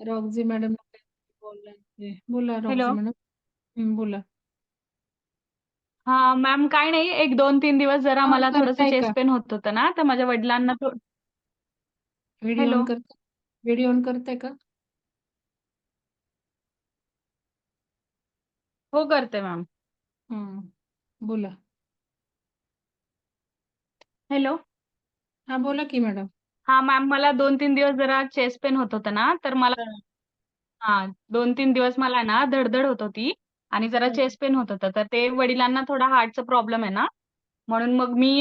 रॉक्झी madam. बोला रॉक्झी madam. बोला. हा मॅम काय नाही एक दोन तीन दिवस जरा मला थोडंसं करताय का? चेस्ट पेन होत होतं ना तर माझ्या वडिलांना थो- व्हिडिओ हॅलो. ऑन करता व्हिडिओ ऑन करताय का? हो करते मॅम. हम्म बोला. हॅलो. हा बोला की मॅडम. हा मॅम मला दोन तीन दिवस जरा चेस्ट पेन होत होतं ना तर मला हा दोन तीन दिवस मला ना धडधड होत होती आणि जरा. चेस्ट पेन होत होतं तर ते वडिलांना थोडा हार्टचा प्रॉब्लेम आहे ना म्हणून मग मी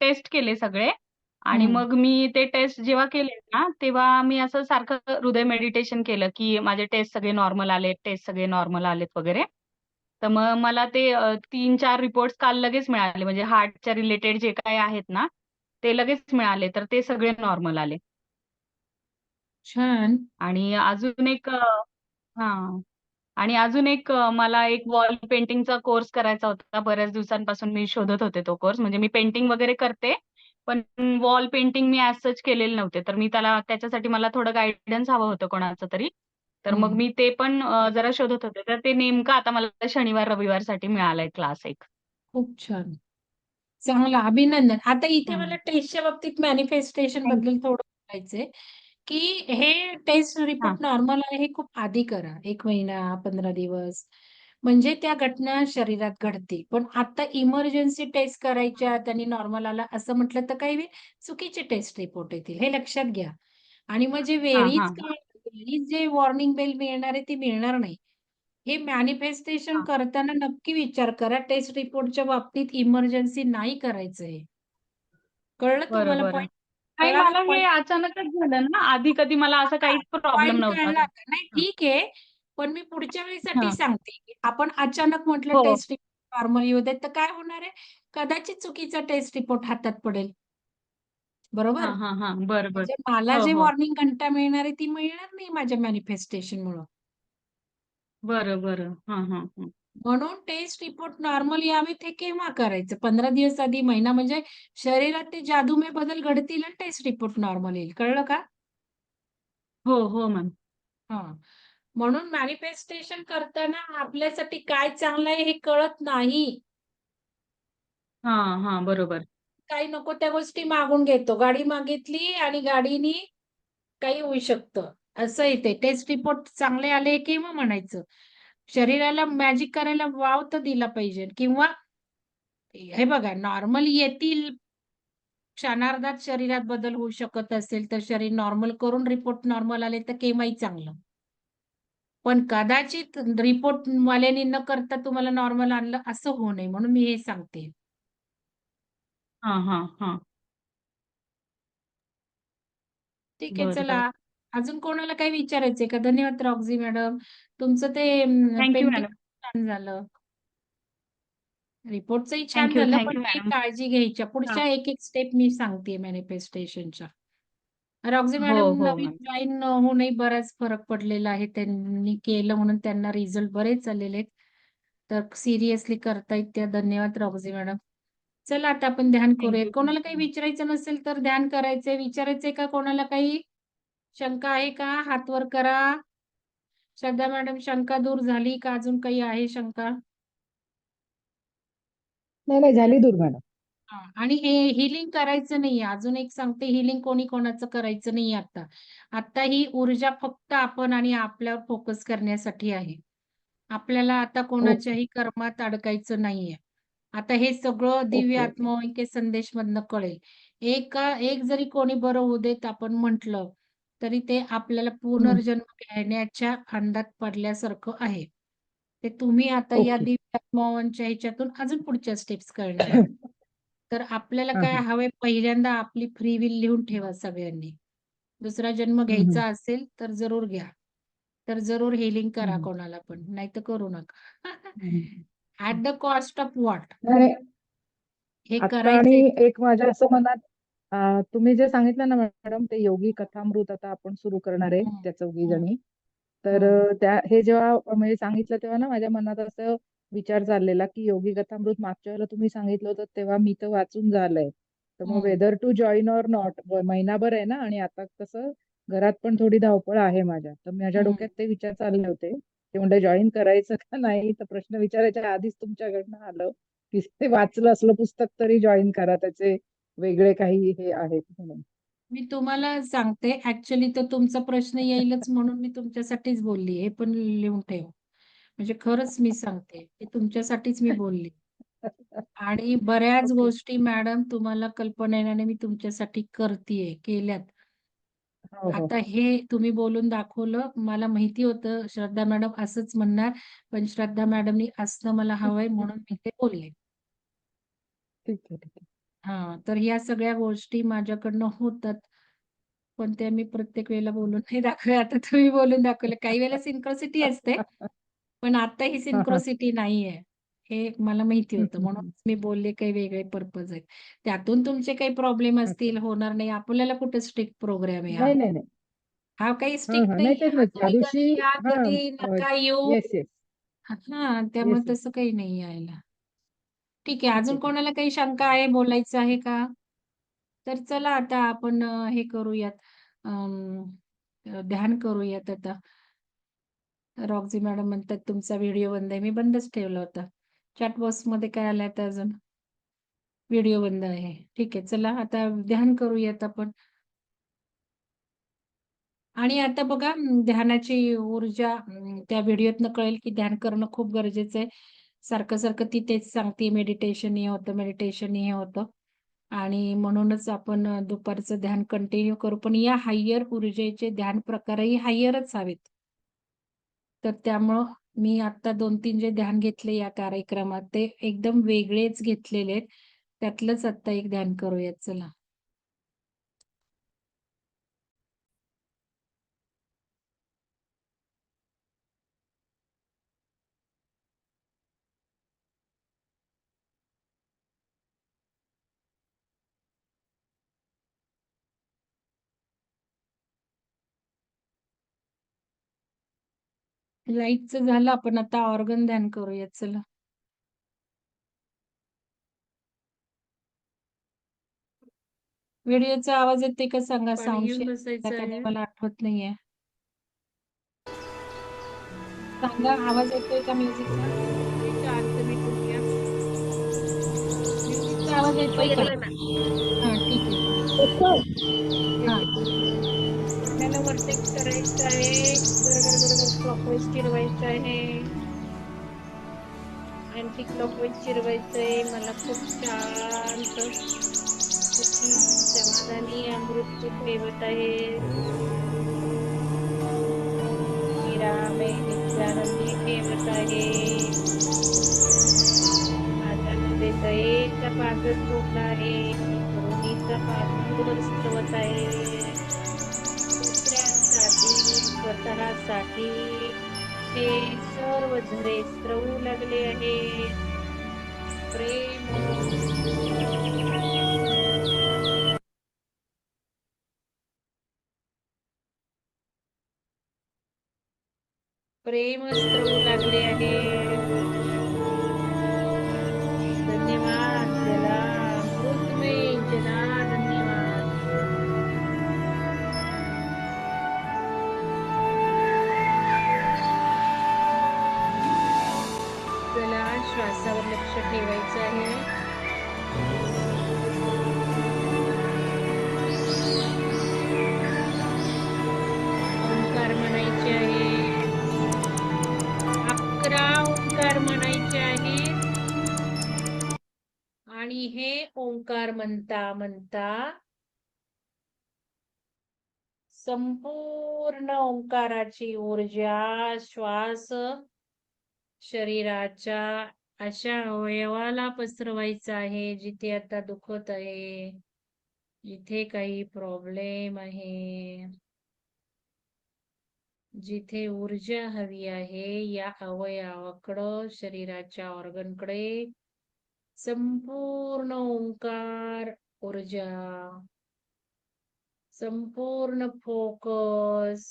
टेस्ट केले सगळे आणि. मग मी ते टेस्ट जेव्हा केले ना तेव्हा मी असं सारखं हृदय मेडिटेशन केलं की माझे टेस्ट सगळे नॉर्मल आलेत टेस्ट सगळे नॉर्मल आलेत वगैरे तर मग मला ते अ, तीन चार रिपोर्ट्स काल लगेच मिळाले म्हणजे हार्टच्या रिलेटेड जे काही आहेत ना ते लगेच मिळाले तर ते सगळे नॉर्मल आले छान आणि अजून एक अ, हां. आणि अजून एक अ, मला एक वॉल पेंटिंगचा कोर्स करायचा होता. बऱ्याच दिवसांपासून मी शोधत होते तो कोर्स. म्हणजे मी पेंटिंग वगैरे करते, पण वॉल पेंटिंग मी ॲज सच केलेले नव्हते. तर मी त्याला त्याच्यासाठी मला थोडं गाईडन्स हवं होतं कोणाचं तरी. तर मग. मी ते पण अ, जरा शोधत होते. तर ते नेमकं आता मला शनिवार, रविवारसाठी मिळालाय क्लास एक. खूप छान चांगलं अभिनंदन आता इथे हां. मला टेस्टच्या बाबतीत मॅनिफेस्टेशन थँकबद्दल थोडं बोलायचंय की हे टेस्ट हां, रिपोर्ट नॉर्मल आहे हे खूप आधी करा. एक महिना पंधरा दिवस. म्हणजे त्या घटना शरीरात घडतील पण आता इमर्जन्सी टेस्ट करायच्या त्यांनी नॉर्मल आला असं म्हटलं तर काही चुकीचे टेस्ट रिपोर्ट येतील हे लक्षात घ्या. आणि मग जे हां, वेळीच हां, वेळीच जे वॉर्निंग बेल मिळणार आहे ती मिळणार नाही. हे मॅनिफेस्टेशन हां. करताना नक्की विचार करा टेस्ट रिपोर्टच्या बाबतीत इमर्जन्सी नाही करायचंय कळलं तुम्हाला बरं. पॉईंट नाही कळला ना मला हे अचानकच झालं ना. आधी कधी मला असा काहीच प्रॉब्लेम नव्हता. कळला का नाही हां, ठीक आहे पण मी पुढच्या वेळेसाठी हां. सांगते की आपण अचानक म्हटलं हो. टेस्ट रिपोर्ट नॉर्मल येऊ देत तर काय होणार आहे कदाचित चुकीचा टेस्ट रिपोर्ट हातात पडेल बरोबर हां, हां, हां. बरं, बरं. म्हणजे मला हो, जे हो. वॉर्निंग घंटा मिळणार आहे ती मिळणार नाही माझ्या मॅनिफेस्टेशन मुळे बरं, बरं. हां, हां, हां. म्हणून टेस्ट रिपोर्ट नॉर्मल यावेत हे केव्हा करायचं पंधरा दिवस आधी महिना म्हणजे शरीरात ते जादूमय बदल घडतील आणि टेस्ट रिपोर्ट नॉर्मल येईल कळलं का हो, हो मॅम. हा म्हणून मॅनिफेस्टेशन करताना आपल्यासाठी काय चांगलं आहे हे कळत नाही हां, हां. बरोबर. काही नको त्या गोष्टी मागून घेतो गाडी मागितली आणि गाडीनी काही होऊ शकतं असं येते. टेस्ट रिपोर्ट चांगले आले की मग म्हणायचं. शरीराला मॅजिक करायला वाव तर दिला पाहिजे. किंवा हे बघा नॉर्मल येतील क्षणार्धात शरीरात बदल होऊ शकत असेल तर शरीर नॉर्मल करून रिपोर्ट नॉर्मल आले तर केव्हाही चांगलं. पण कदाचित रिपोर्ट वाल्यानी न करता तुम्हाला नॉर्मल आणलं असं होऊ नये. म्हणून मी हे सांगते. हां, हां, हां. ठीक आहे चला. अजून कोणाला काही विचारायचंय का? धन्यवाद रॉक्झी मॅडम. तुमचं ते पेंटिंग मॅडम. छान झालं. रिपोर्टचंही छान झालं पण काही मॅडम. काळजी घ्यायच्या हां. पुढच्या एक एक स्टेप मी सांगते मॅनिफेस्टेशनच्या रॉक्झी हो, मॅडम हो नवीन मॅम. जॉईन होऊनही बराच फरक पडलेला आहे. त्यांनी केलं म्हणून त्यांना रिझल्ट बरेच आलेले आहेत. तर सिरियसली करतायत त्या. धन्यवाद रॉक्झी मॅडम. चला आता आपण ध्यान थँक करूयात यू, थँक कोणाला काही. विचारायचं नसेल तर ध्यान करायचंय. विचारायचंय का कोणाला काही? शंका आहे का? हात वर करा. श्रद्धा मॅडम शंका दूर झाली का? अजून काही आहे शंका? नाही नाही झाली दूर मॅडम. आणि हे हिलिंग करायचं नाहीये अजून एक सांगते हिलिंग कोणी कोणाचं करायचं नाही आता. आता ही ऊर्जा फक्त आपण आणि आपल्यावर फोकस करण्यासाठी आहे. आपल्याला आता कोणाच्याही कर्मात अडकायचं नाहीये आता हे सगळं दिव्य आत्मवाहिके संदेश मधनं कळेल. एक एक जरी कोणी बरं होऊ देत आपण म्हंटल तरी ते आपल्याला पुनर्जन्म घेण्याच्या फंदात पडल्यासारखं आहे. ते तुम्ही आता या ओके. दिव्य आत्मवांच्या ह्याच्यातून अजून पुढच्या स्टेप्स करणार तर आपल्याला काय हा. हवंय पहिल्यांदा आपली फ्री विल लिहून ठेवा सगळ्यांनी. दुसरा जन्म घ्यायचा असेल तर जरूर घ्या. तर जरूर हेलिंग करा कोणाला पण नाही तर करू नका. ऍट द कॉस्ट ऑफ नाही हे आणि एक माझ्या असं मनात अं, तुम्ही जे सांगितलं ना मॅडम ते योगी कथामृत आता आपण सुरू करणार आहे त्या चौघी जणी तर अं, त्या हे जेव्हा म्हणजे सांगितलं तेव्हा ना माझ्या मनात असं विचार चाललेला की योगी कथामृत मागच्या वेळेला तुम्ही सांगितलं होतं तेव्हा मी तर वाचून झालंय तर मग. Whether to join or not महिनाभर आहे ना आणि आता कसं घरात पण थोडी धावपळ आहे माझ्या. तर माझ्या हं. डोक्यात ते विचार चालले होते. ते म्हटलं जॉइन करायचं का नाही? तर प्रश्न विचारायच्या आधीच तुमच्याकडनं आलं, की ते वाचलं असलं पुस्तक तरी जॉइन करा. त्याचे वेगळे काही हे आहेत म्हणून. मी तुम्हाला सांगते ॲक्चुअली तर तुमचा प्रश्न येईलच म्हणून मी तुमच्यासाठीच बोलली. हे पण लिहून ठेव. म्हणजे खरंच मी सांगते, की तुमच्यासाठीच मी बोलली. आणि बऱ्याच ओके. गोष्टी मॅडम तुम्हाला कल्पना मी तुमच्यासाठी करतीये, केल्यात. हो, हो. आता हे तुम्ही बोलून दाखवलं. मला माहिती होतं श्रद्धा मॅडम असंच म्हणणार, पण श्रद्धा मॅडमनी असं मला हवंय म्हणून मी ते बोलले. ठीक आहे, ठीक आहे. हां, तर ह्या सगळ्या गोष्टी माझ्याकडनं होतात. पण त्या मी प्रत्येक वेळेला बोलून नाही दाखवल्या. आता तुम्ही बोलून दाखवलं. काही वेळेला सिन्क्रोसिटी असते. पण आता ही हां, हां. सिन्क्रोसिटी नाहीये. हे मला माहिती हं, होतं. हं, हं. म्हणूनच मी बोलले काही वेगळे पर्पज आहेत. त्यातून तुमचे काही प्रॉब्लेम अच्छा. असतील, होणार नाही. आपल्याला कुठे स्ट्रिक्ट प्रोग्राम आहे हा. नाही, नाही, नाही. हा काही हां, स्ट्रिक्ट हां. नाही नाहीये. तेच हा ना. त्या तुम्ही दिवशी कधी या, हां, कधी अ, नका येऊ. Yes, yes. हां, त्यामुळे येस, येस. तसं काही नाही यायला. ठीक आहे. अजून. कोणाला काही शंका आहे, बोलायचं आहे का? तर चला आता आपण हे करूयात. ध्यान करूयात आता. रॉक्सी मॅडम म्हणतात तुमचा व्हिडिओ बंद आहे. मी बंदच ठेवला होता. चॅट बॉक्समध्ये काय आलंय आता अजून? व्हिडिओ बंद आहे. ठीक आहे. चला आता ध्यान करूयात आपण. आणि आता बघा ध्यानाची ऊर्जा त्या व्हिडिओतनं कळेल, की ध्यान करणं खूप गरजेचं आहे. सारखं-सारखं ती तेच सांगते मेडिटेशन हे होतं, मेडिटेशन हे होतं. आणि म्हणूनच आपण दुपारचं ध्यान कंटिन्यू करू. पण या हायर ऊर्जेचे ध्यान प्रकारही हायरच हवेत. तर त्यामुळं मी आता 2-3 जे ध्यान घेतले या कार्यक्रमात, ते एकदम वेगळेच घेतलेले आहेत. त्यातलंच आत्ता एक ध्यान करूयात चला. लाईटचं झालं. आपण आता ऑर्गन ध्यान करूयात चला. व्हिडिओचा आवाज येतोय का सांगा? आहे. मला आठवत नाहीये. सांगा आवाज येतोय का म्युझिकचा? आवाज येतोय का? हां, ठीक आहे. परफेक्ट करायचं आहे. बरोबर बरोबर क्लॉकवाईज फिरवायचं आहे. आणखी क्लॉकवाईज फिरवायचं आहे मला खूप शांत, समाधानी अमृत ठेवत आहे. निरामय, नित्यानंदी ठेवत आहे. माझ्यामध्ये दयेचा पाझर सोडला आहे. मी करुणेचा पाझर आहे. दुसऱ्यांसाठी, स्वतःसाठी सर्व झरे स्त्रवू लागले आहे प्रेम. प्रेम स्त्रवू लागले आहे. धन्यवाद. त्याला अमृतमय जला की हे ओंकार म्हणता, म्हणता संपूर्ण ओंकाराची ऊर्जा श्वास शरीराच्या अशा अवयवाला पसरवायचा आहे, जिथे आता दुखत आहे, जिथे काही प्रॉब्लेम आहे. जिथे ऊर्जा हवी आहे, या अवयवाकडं, शरीराच्या ऑर्गनकडे संपूर्ण ओंकार ऊर्जा संपूर्ण फोकस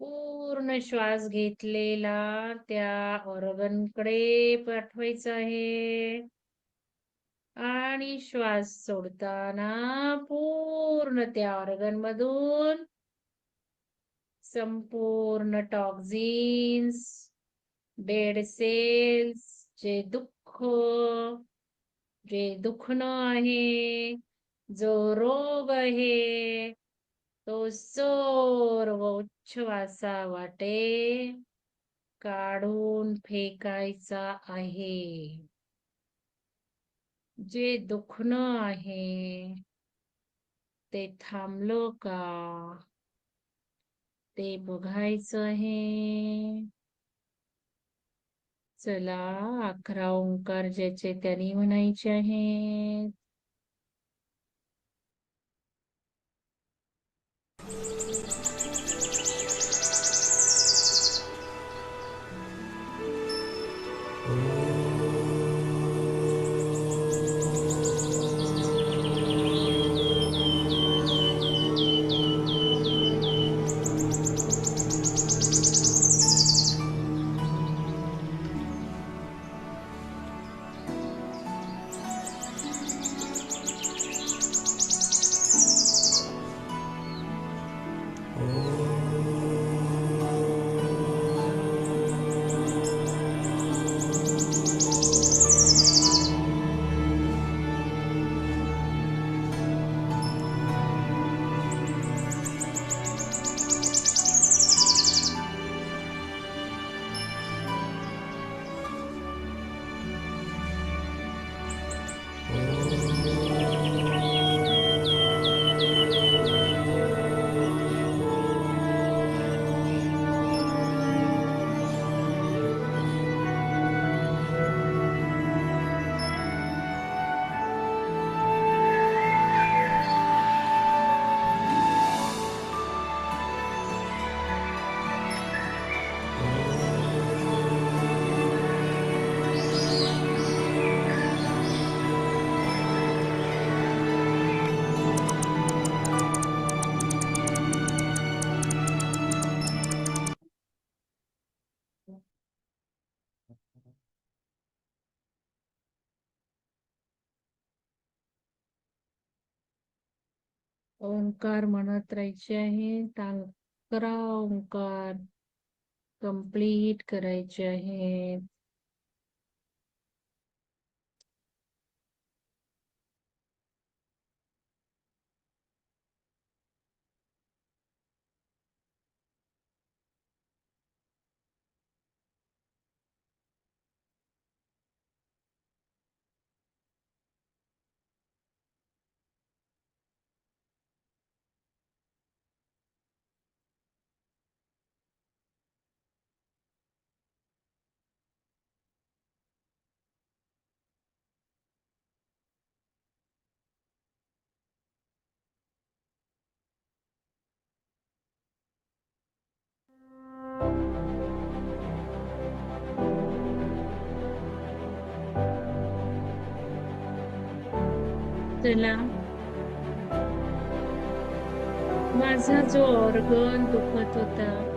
पूर्ण श्वास घेतलेला त्या ऑर्गनकडे पाठवायचा आहे. आणि श्वास सोडताना पूर्ण त्या ऑर्गन मधून संपूर्ण टॉक्झिन्स डेड सेल्स जे दुःख जे दुखणं आहे जो रोग आहे तो सर्व उच्छवासा वाटे काढून फेकायचा आहे. जे दुखणं आहे ते थांबलो का? ते बघायचं आहे. चला अकरा ओंकार ज्याचे त्यांनी म्हणायचे आहेत. Thank you. ओंकार म्हणत राहायचे आहे. अकरा ओंकार कंप्लीट करायचे आहेत. चला माझा जो ऑर्गन दुखत होता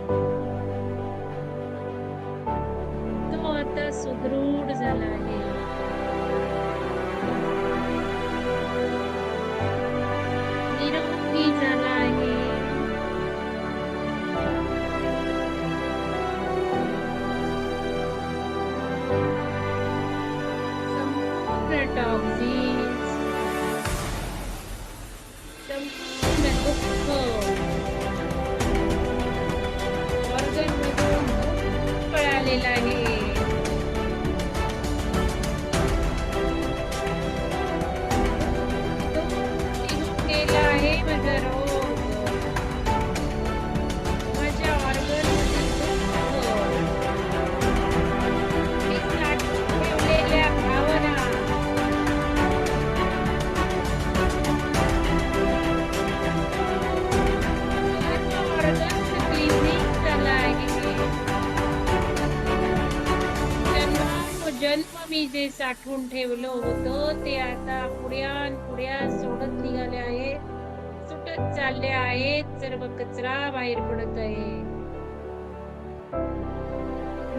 साठवून ठेवलं होतं. ते आता पुढ्या पुढ्या सोडत निघाले आहेत सुटत चालले आहेत सर्व कचरा बाहेर पडत आहे.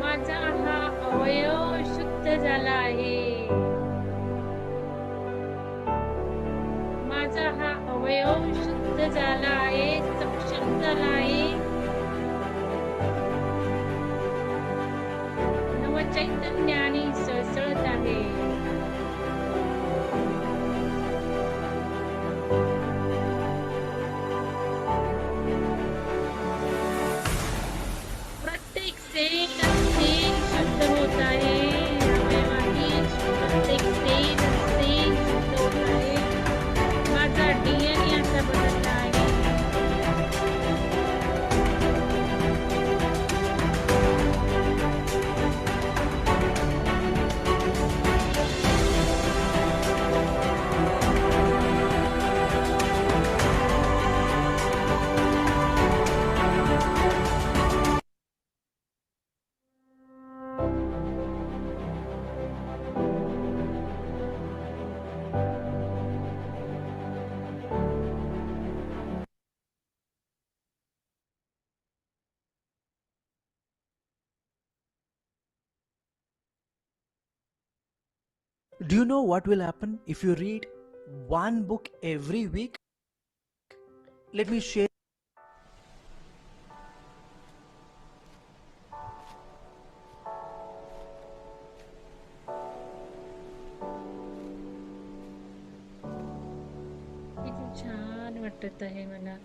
माझा हा अवयव शुद्ध झाला आहे. माझा हा अवयव शुद्ध झाला आहे. सक्षम झाला आहे. नवचैतन्याने सळसळत आहे Do you know what will happen if you read one book every week? Let me share. किती छान वाटत आहे मला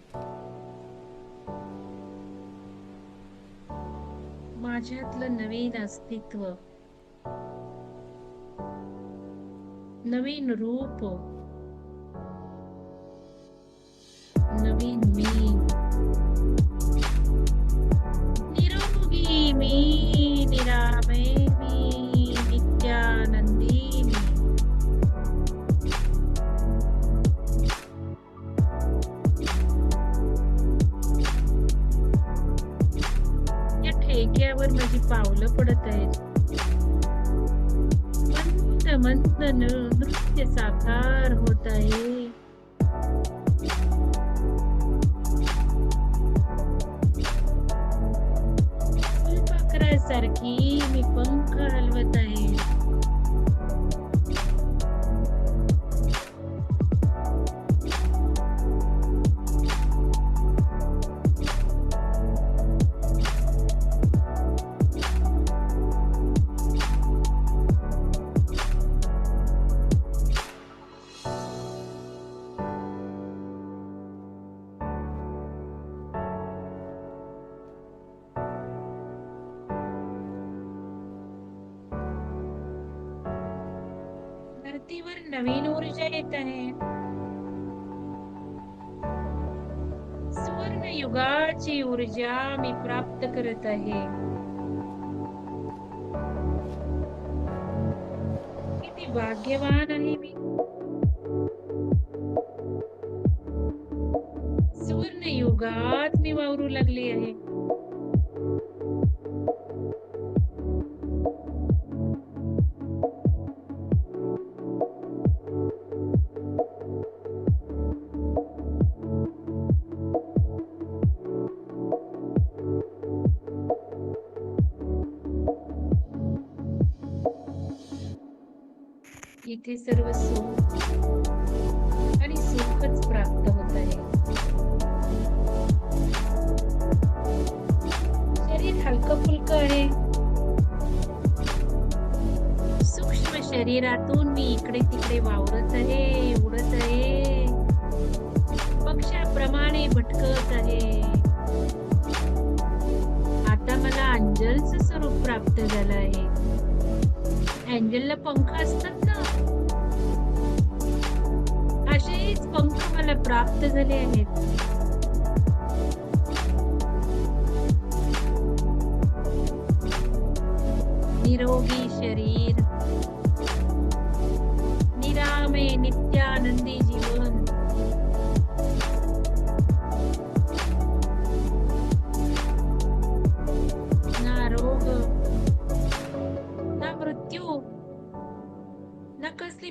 माझ्यातलं नवीन अस्तित्व नवीन रूप। नवीन मी। निरोगी मी निरामय मी नित्यानंदी मी। या ठेक्यावर माझी पावलं पडत आहेत। मंद नृत्य साकार होत आहे. सारखी मी पंख हलवत आहे. ज्या मी प्राप्त करत आहे. किती भाग्यवान आहे मी. सुवर्ण युगात मी वावरू लागले आहे. झालं आहे. अँजलला पंख असतात ना असेच पंख मला प्राप्त झाले आहेत. निरोगी शरीर. निरामे नित्यानंदी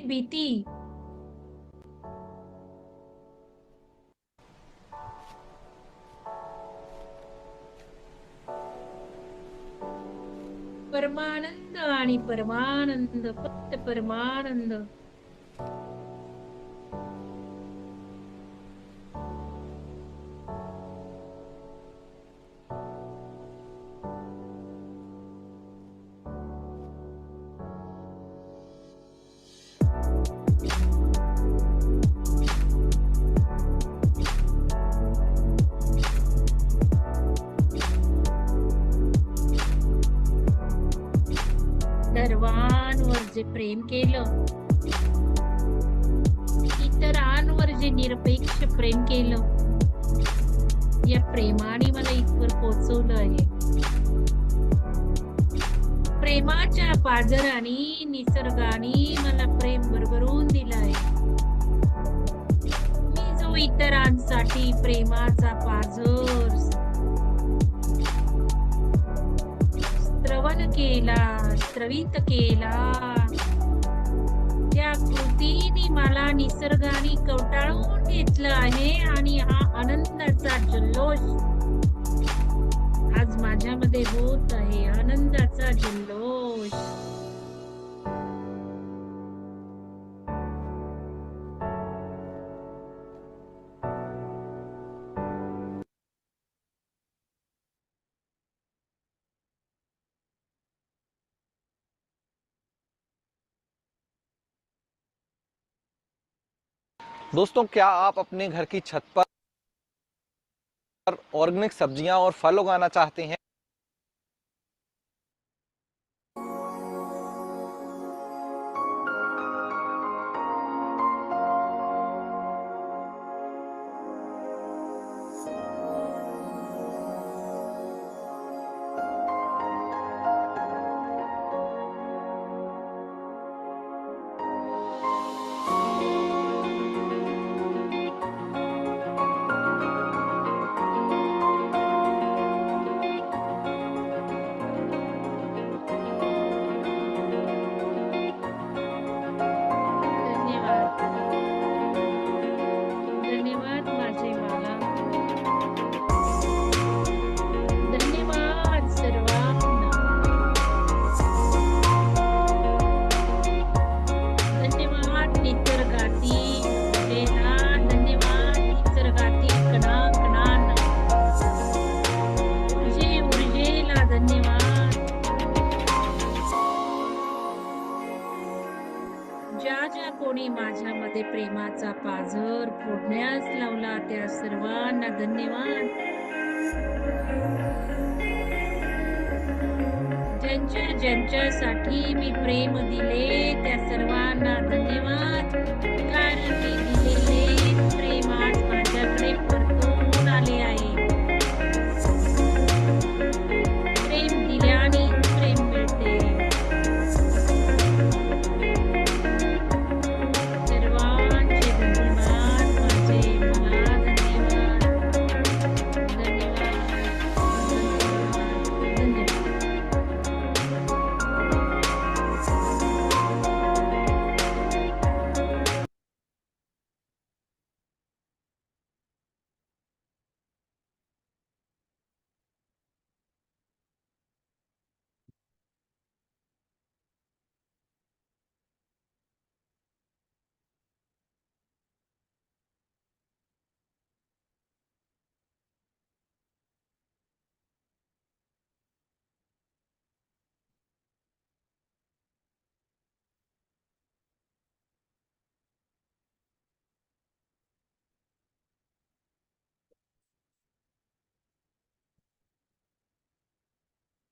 ना कसली भीती परमानंद आणि परमानंद फक्त परमानंद प्रेम केलं. इतरांवर जे निरपेक्ष प्रेम केलं. या प्रेमाने मला इथवर पोचवलं आहे. प्रेमाच्या बाजाराने निसर्गाने मला प्रेम भरभरून दिलं आहे. मी जो इतरांसाठी प्रेमाचा पाझर स्त्रवन केला स्त्रवित केला तिने मला निसर्गाने कवटाळून घेतलं आहे आणि हा आनंदाचा जल्लोष. आज माझ्यामध्ये होत आहे आनंदाचा जल्लोष. दोस्तों क्या आप अपने घर की छत पर ऑर्गेनिक सब्जियां और फल उगाना चाहते हैं? धन्यवाद निसर्गाती पूजेला धन्यवाद निसर्गाती कणा कणांना ऊर्जे ऊर्जेला धन्यवाद. ज्या ज्या कोणी माझ्यामध्ये प्रेमाचा पाझर फोडण्यास लावला त्या सर्वांना धन्यवाद. ज्यांच्यासाठी मी प्रेम दिले त्या सर्वांना धन्यवाद.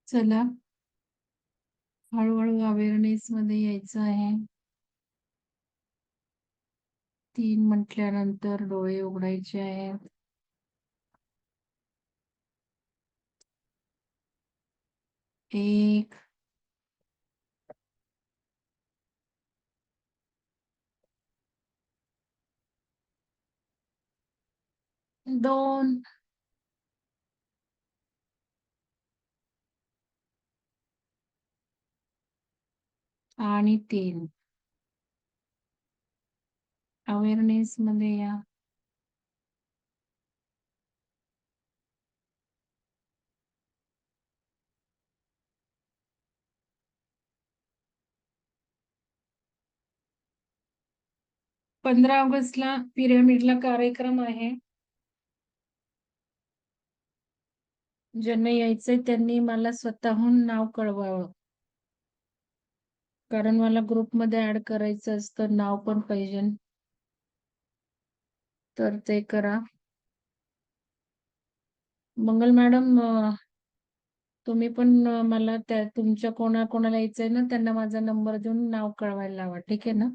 चला. हळूहळू अवेअरनेस मध्ये यायचं आहे. तीन म्हटल्यानंतर डोळे उघडायचे आहेत. एक. दोन. आणि तीन. अवेअरनेस मध्ये या. पंधरा ऑगस्टला पिरामिडला कार्यक्रम आहे. ज्यांना यायचंय त्यांनी मला स्वतःहून नाव कळवावं. कारण मला ग्रुपमध्ये ऍड करायचं असतं नाव पण पाहिजे. तर ते करा. मंगल मॅडम तुम्ही पण मला त्या तुमच्या कोणा कोणाला यायचंय ना त्यांना माझा नंबर देऊन नाव कळवायला लावा ठीक आहे ना?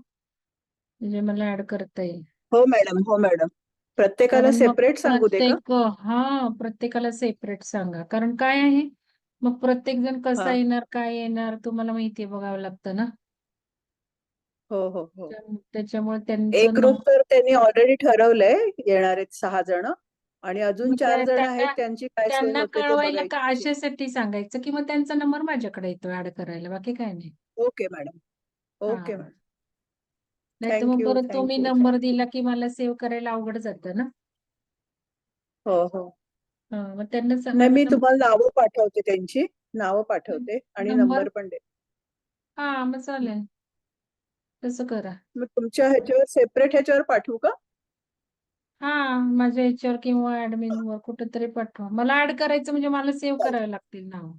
म्हणजे मला ऍड करता येईल. हो मॅडम हो मॅडम. प्रत्येकाला कारण मग सेपरेट सांगू दे का? प्रत्येक हा प्रत्येकाला सेपरेट सांगा. कारण काय आहे? मग प्रत्येक जण कसा हा. येणार काय येणार तुम्हाला माहितीये बघावं लागतं ना? हो हो हो. त्याच्यामुळे त्यांचं एक ग्रुप नंबर तर त्यांनी ऑलरेडी ठरवलंय येणार आहेत सहा जण. आणि अजून मग चार त्या- जण त्यांना- आहेत त्यांची काय सोय त्यांना होते ते कळवायला का बघायची अशासाठी सांगायचं की मग त्यांचा नंबर माझ्याकडे येतो ऍड करायला बाकी काय नाही. Okay madam. ओके. मॅडम. नाही तर मग परत तुम्ही नंबर. दिला की मला सेव्ह करायला अवघड जातं ना? हो हा, मग त्यांना नाही मी तुम्हाला नावं पाठवते त्यांची. नावं पाठवते आणि नंबर? नंबर पण दे. हा मग चालेल. तसं करा. मग तुमच्या ह्याच्यावर सेपरेट ह्याच्यावर पाठवू का? हा माझ्या याच्यावर किंवा ऍडमिन वर कुठेतरी पाठवा. मला ऍड करायचं म्हणजे मला सेव्ह. करायला लागतील नाव.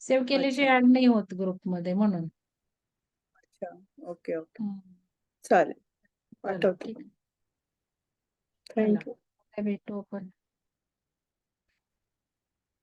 सेव्ह. केल्याशिवाय ऍड नाही होत ग्रुपमध्ये म्हणून. अच्छा ओके ओके. चालेल. पाठवते. ठीक आहे. थँक्यू भेटू आपण.